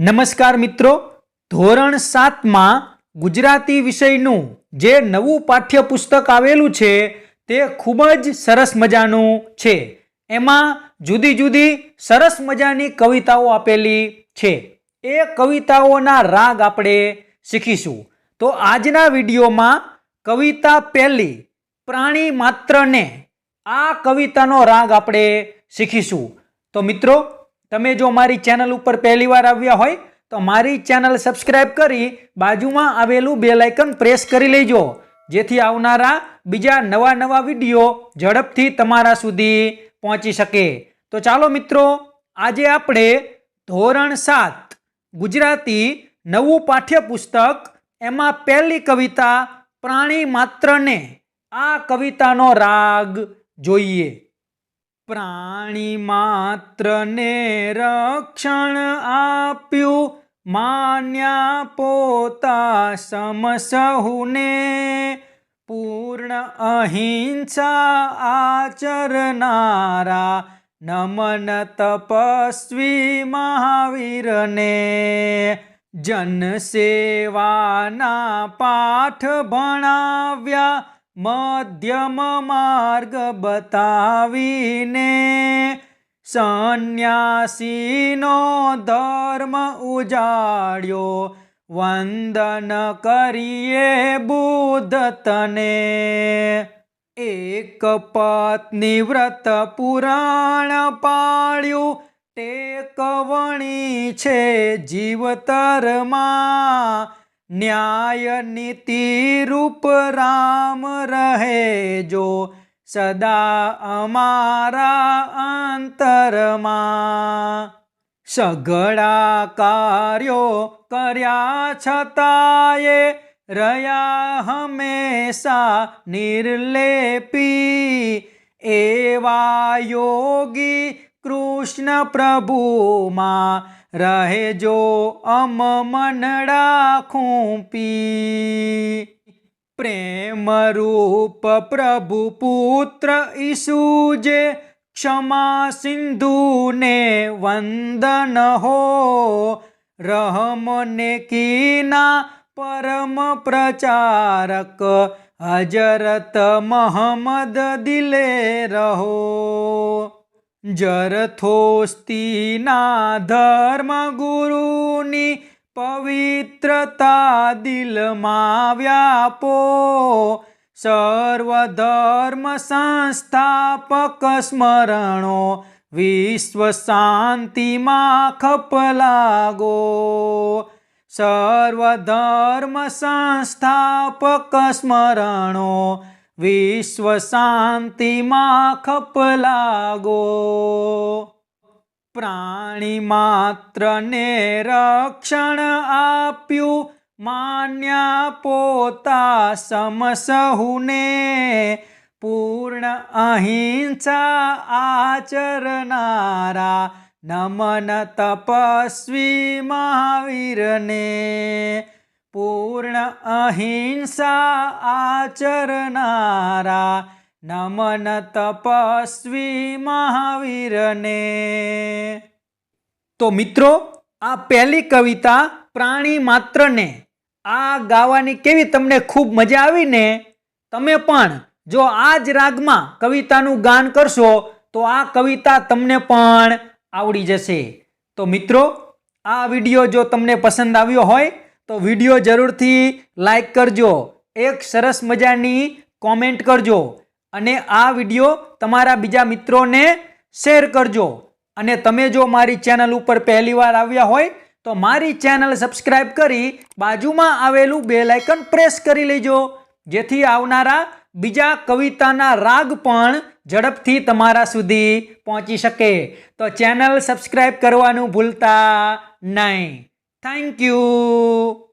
નમસ્કાર મિત્રો. ધોરણ સાતમાં ગુજરાતી વિષયનું જે નવું પાઠ્યપુસ્તક આવેલું છે તે ખૂબ જ સરસ મજાનું છે. એમાં જુદી જુદી સરસ મજાની કવિતાઓ આપેલી છે. એ કવિતાઓના રાગ આપણે શીખીશું. તો આજના વિડીયોમાં કવિતા પહેલી, પ્રાણી માત્રને આ કવિતાનો રાગ આપણે શીખીશું. તો મિત્રો તમે જો મારી ચેનલ ઉપર પહેલી વાર આવ્યા હોય, તો મારી ચેનલ સબસ્ક્રાઇબ કરી બાજુમાં આવેલું બે લાઇકન પ્રેસ કરી લેજો, જેથી આવનારા બીજા નવા નવા વીડિયો ઝડપથી તમારા સુધી પહોંચી શકે. તો ચાલો મિત્રો, આજે આપણે ધોરણ સાત, ગુજરાતી નવું પાઠ્યપુસ્તક, એમાં પહેલી કવિતા પ્રાણી માત્રને, આ કવિતાનો રાગ જોઈએ. પ્રાણી માત્રને રક્ષણ આપ્યું. માન્યા પોતા સમસહુને. પૂર્ણ અહિંસા આચરનારા નમન તપસ્વી મહાવીરને. જનસેવાના પાઠ ભણાવ્યા. મધ્યમ માર્ગ બતાવીને સંન્યાસીનો ધર્મ ઉજાડ્યો. વંદન કરીએ બુદ્ધ તને. એક પત્ની વ્રત પુરાણ પાળ્યું. ટેકવણી છે જીવતરમાં. ન્યાય નીતિ રૂપ રામ રહે જો સદા અમારા અંતરમાં સઘળા કાર્યો કર્યા છતાંય રહ્યા હંમેશા નિર્લેપી એવા યોગી કૃષ્ણ પ્રભુમાં રહેજો અમ મનડા ખૂંપી પ્રેમ રૂપ પ્રભુ પુત્ર ઈસુ જે ક્ષમા સિંધુને વંદન હો રહમને કીના પરમ પ્રચારક હજરત મોહમ્મદ દિલે રહો જરથોસ્તીના ધર્મ ગુરુની પવિત્રતા દિલમાં વ્યાપો. સર્વધર્મ સંસ્થાપક સ્મરણો વિશ્વ શાંતિમાં ખપલાગો સર્વ સર્વધર્મ સંસ્થાપક સ્મરણો વિશ્વ શાંતિમાં ખપ લાગો. પ્રાણી માત્રને રક્ષણ આપ્યું, માન્યા પોતા સમસહુને. પૂર્ણ અહિંસા આચરનારા, નમન તપસ્વી મહાવીરને. પૂર્ણ અહિંસા આચરનારા, નમન તપસ્વી મહાવીરને. તો મિત્રો, આ પહેલી કવિતા પ્રાણી માત્રને આ ગાવાની કેવી તમને ખૂબ મજા આવી ને તમે પણ જો આ જ રાગમાં કવિતાનું ગાન કરશો, તો આ કવિતા તમને પણ આવડી જશે. તો મિત્રો, આ વીડિયો જો તમને પસંદ આવ્યો હોય તો વીડિયો જરૂરથી લાઈક કરજો. એક સરસ મજાની કોમેન્ટ કરજો અને આ વીડિયો તમારા બીજા મિત્રોને શેર કરજો. અને તમે જો મારી ચેનલ ઉપર પહેલીવાર આવ્યા હોય, તો મારી ચેનલ સબસ્ક્રાઈબ કરી બાજુમાં આવેલું બે લાઇકન પ્રેસ કરી લેજો. જેથી આવનારા બીજા કવિતાના રાગ પણ ઝડપથી તમારા સુધી પહોંચી શકે. તો ચેનલ સબસ્ક્રાઈબ કરવાનું ભૂલતા નહીં. Thank you.